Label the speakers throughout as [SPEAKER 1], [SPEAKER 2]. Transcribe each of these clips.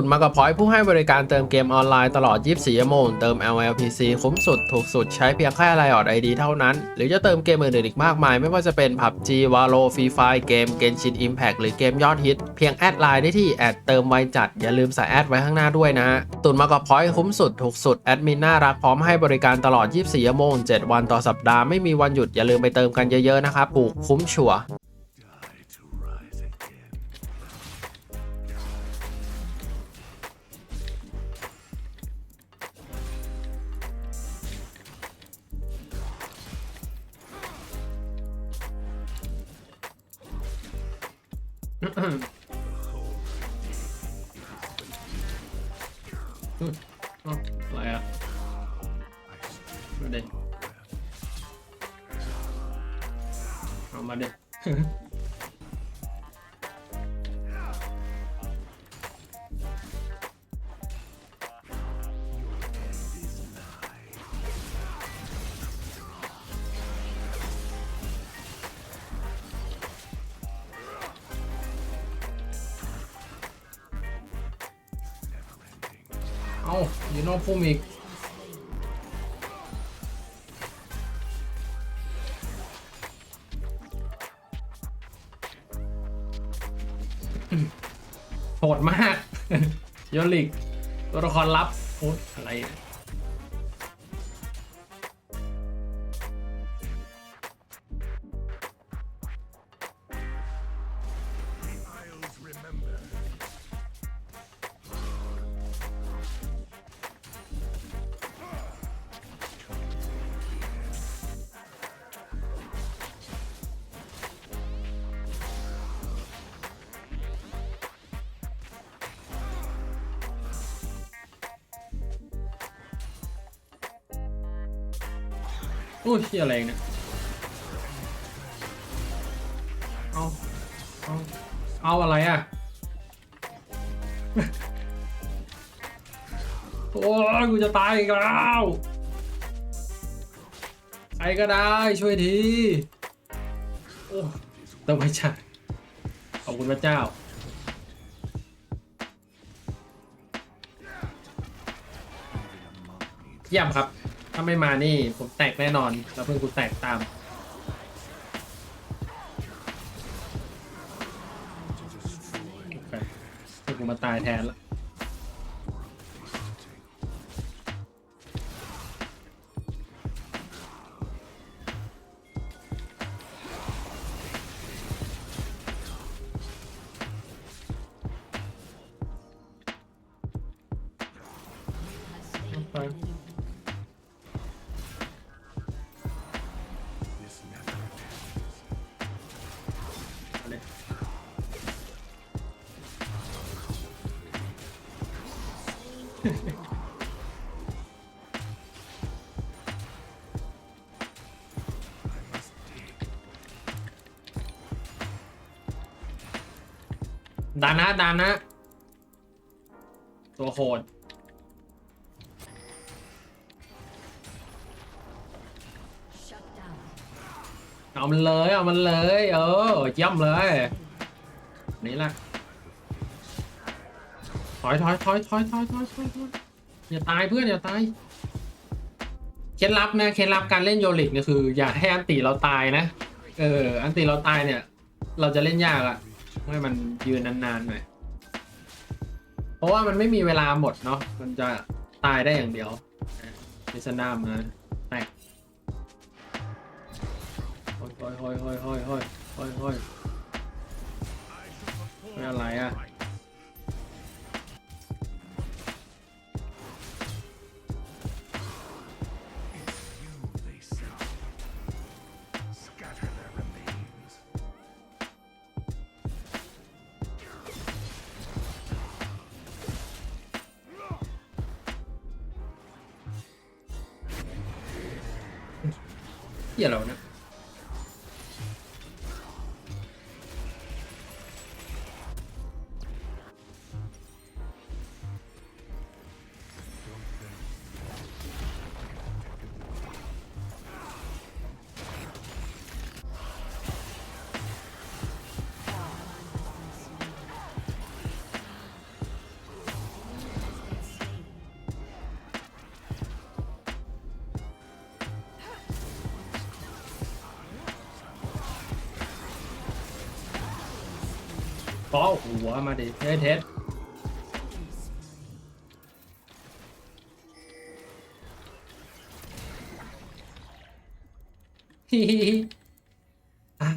[SPEAKER 1] ตุนมากับพอยผู้ให้บริการเติมเกมออนไลน์ตลอด 24 ชั่วโมง เติม LLPC คุ้มสุด ถูกสุดใช้เพียงแค่ไลออดไอดีเท่านั้น หรือจะเติมเกมอื่นๆอีกมากมาย ไม่ว่าจะเป็น PUBG Valo Free Fire เกม Genshin Impact หรือเกมยอดฮิต เพียงแอดไลน์ได้ที่แอดเติมไวจัด อย่าลืมใส่แอดไว้ข้างหน้าด้วยนะฮะตุนมากับพอยคุ้มสุด ถูกสุด แอดมินน่ารักพร้อมให้บริการตลอด 24 ชั่วโมง 7 วันต่อสัปดาห์ไม่มีวันหยุดอย่าลืมไปเติมกันเยอะๆนะครับถูกคุ้มชัว Hm. Oh, ya. Udah deh. Sama deh. เอาเด็เอยูโน่พุ่มอีกโหดมาก ยอลิก ตัวละครลับโอ้อะไร โอ้ยเฮียอะไรเนี่ย เอา เอา เอาอะไรอะ โอ้ยกูจะตายอีกแล้ว ใครก็ได้ช่วยที โอ้เติมไม่ใช่ขอบคุณพระเจ้าเยี่ยมครับถ้าไม่มานี่ ผมแตกแน่นอนแล้วเพื่อนกูแตกตาม โอเคเพื่อนกูมาตายแทนละไป ดานะดานะ ตัวโหดเอามันเลย เอามันเลย เออเยี่ยมเลย นี่แหละถอยถอยถอยถอยถอยถอยถอยถอยอย่าตายเพื่อนอย่าตายเคล็ดลับนะเคล็ดลับการเล่นโยลิกเนี่ยคือ อย่าให้อันติเราตายนะ เออ อันติเราตายเนี่ย เราจะเล่นยากอะ ให้มันยืนนานๆหน่อยเพราะว่ามันไม่มีเวลาหมดเนาะมันจะตายได้อย่างเดียวมิสนามาแตกโอ้ยโอ้ยโอ้ยโอ้ยโอ้ยโอ้ยโอ้ยอะไรอะ yellow na. ยเราเนี่ยก็หัวมาดิเฮ้ยเทสฮิฮิฮิอ่า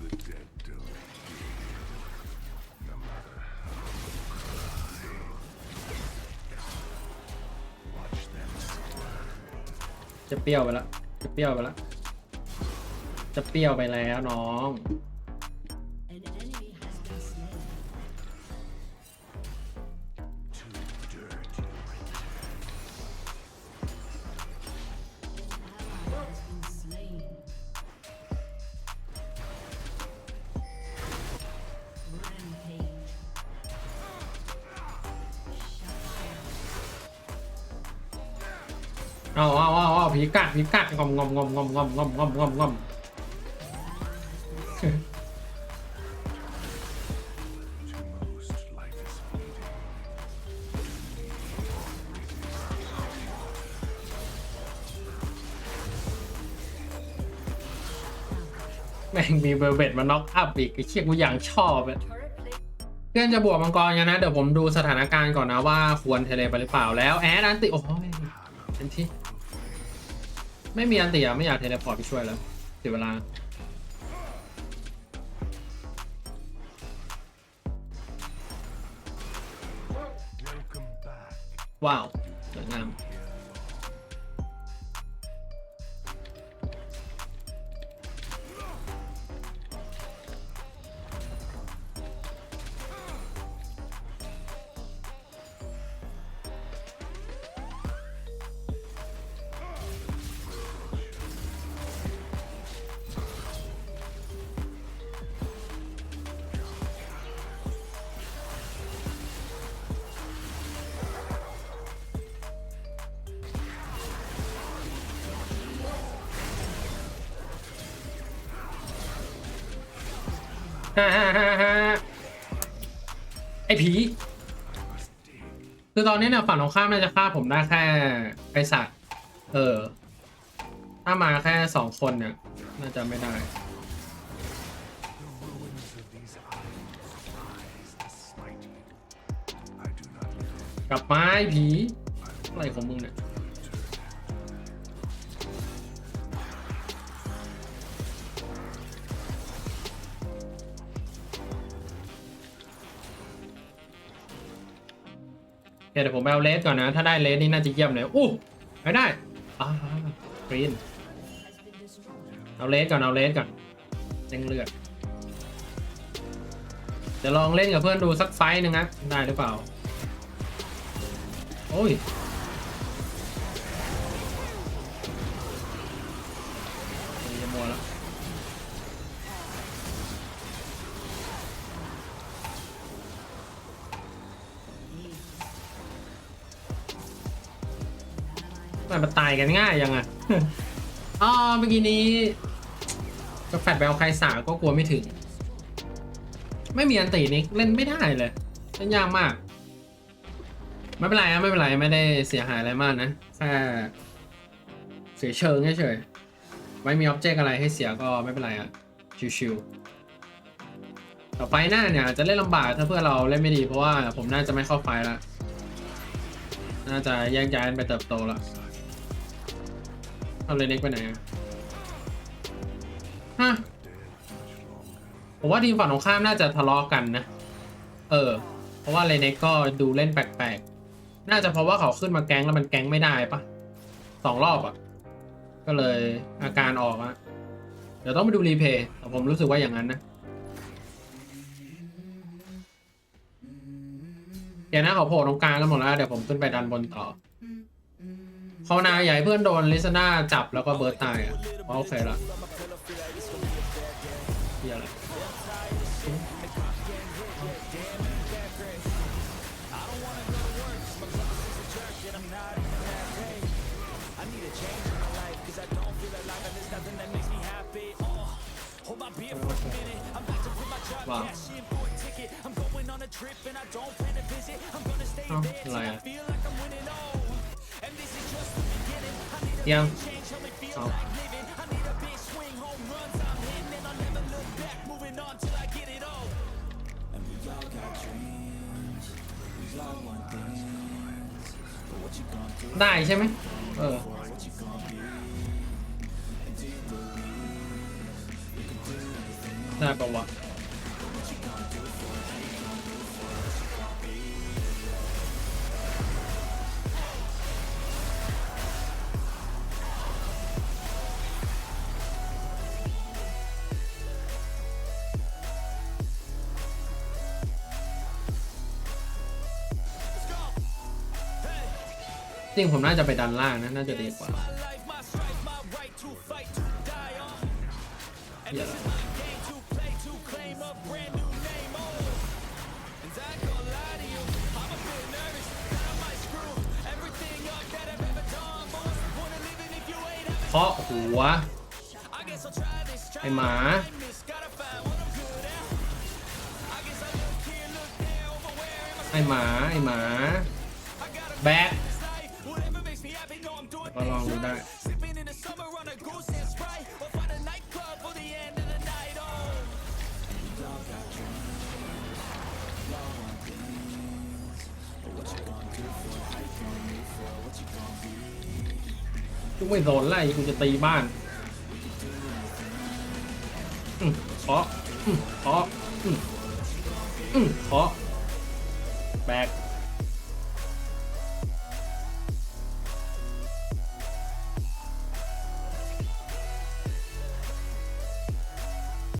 [SPEAKER 2] The dead don't hear, no matter how cry. Watch them squirm.
[SPEAKER 1] จะเปรี้ยวไปล้วจะเปรี้ยวไปล้วจะเปรี้ยวไปแล้วน้อง เอาเอาเอาเอาผีกัดผีกัดงอมงอมงอมงอมงอมงอมงอมงอมงอมแม่งมีเบอร์เบดมาน็อกอัพอีกไอ้เชี่ยกูอย่างชอบอะเพื่อนจะบวกมังกรกันนะ เดี๋ยวผมดูสถานการณ์ก่อนนะว่าควรเทเลไปหรือเปล่าแล้วแอดอันติ โอ้ยเป็นที่ ไม่มีอันติอะไม่อยากเทเลพอร์ตไปช่วยแล้วเสียเวลาว้าวสวยงาม ฮ่าฮ่าฮ่าฮ่าไอ้ผี คือตอนนี้เนี่ยฝั่งตรงข้ามน่าจะฆ่าผมได้แค่ไอสัตว์เออ ถ้ามาแค่สองคนเนี่ย น่าจะไม่ได้กลับมาไอ้ผี อะไรของมึงเนี่ย เดี๋ยวผมไปเอาเลสก่อนนะ ถ้าได้เลสนี่น่าจะเยี่ยมเลย อู้ไม่ได้อ่ากรีน เอาเลสก่อน เอาเลสก่อนเร่งเลือด เดี๋ยวลองเล่นกับเพื่อนดูสักไฟหนึ่งนะ ได้หรือเปล่า โอ้ย มันมาตายกันง่ายยังอะ อ๋อเมื่อกี้นี้ก็แฟดแบลใครสาก็กลัวไม่ถึง ไม่มีอันตีนิกเล่นไม่ได้เลยเล่นยากมาก ไม่เป็นไรนะไม่เป็นไรไม่ได้เสียหายอะไรมากนะแค่เสียเชิงเฉยๆไม่มีอ็อบเจกต์อะไรให้เสียก็ไม่เป็นไรอะชิวๆต่อไปหน้าเนี่ยจะเล่นลำบากถ้าเพื่อเราเล่นไม่ดีเพราะว่าผมน่าจะไม่เข้าไฟล์ละน่าจะแยกย้ายกันไปเติบโตละ เอาเลยเน็กไปไหนอะฮะผมว่าทีมฝั่งตรงข้ามน่าจะทะเลาะกันนะ เออ เพราะว่าเลเน็กก็ดูเล่นแปลกๆ น่าจะเพราะว่าเขาขึ้นมาแก๊งแล้วมันแก๊งไม่ได้ปะสองรอบอะก็เลยอาการออกอะเดี๋ยวต้องไปดูรีเพย์แต่ผมรู้สึกว่าอย่างนั้นนะเดี๋ยวนะเขาโผล่ตรงกลางกันหมดแล้ว เดี๋ยวผมขึ้นไปดันบนต่อ ภาวนาอย่าให้เพื่อนโดนลิซนาจับแล้วก็เบิร์ตตายอะโอเคละเฮียอะไรว้าวอะไรอะ ยังได้ใช่ไหมเออได้ปะวะ จริงผมน่าจะไปดันล่างนะน่าจะดีกว่าเหี้ยอะไรวะเคาะหัว ไอหมาไอหมาไอหมาแบก ก็ลองดูได้ กูไม่โดนไล่กูจะตีบ้านอืมเคาะอืมเคาะอืมอืมเคาะแบก